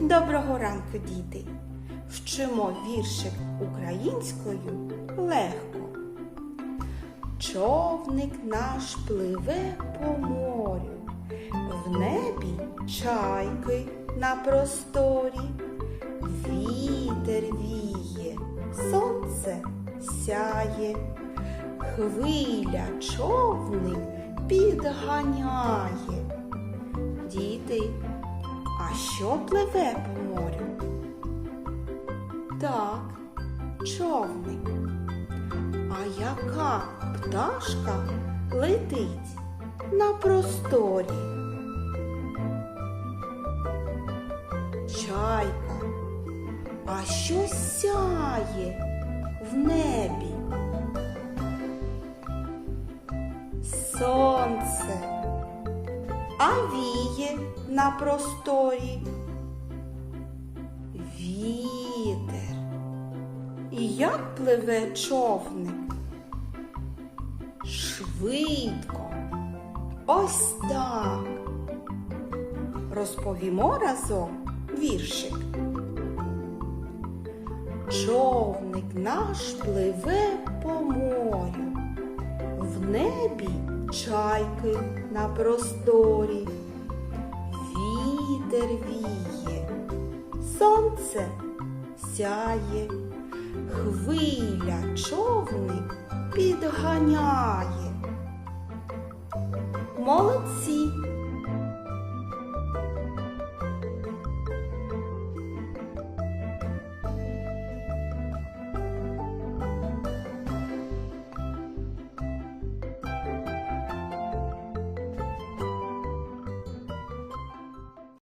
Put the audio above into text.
Доброго ранку, діти! Вчимо віршик українською легко. Човник наш пливе по морю, в небі чайки на просторі, вітер віє, сонце сяє, хвиля човник підганяє. Діти, а що пливе по морю? Так, човник. А яка пташка летить на просторі? Чайка. А що сяє в небі? Сонце. А на просторі. Вітер. І як пливе човник? Швидко. Ось так. Розповімо разом віршик. Човник наш пливе по морю, в небі чайки на просторі, вітер віє, сонце сяє, хвиля човник підганяє. Молодці!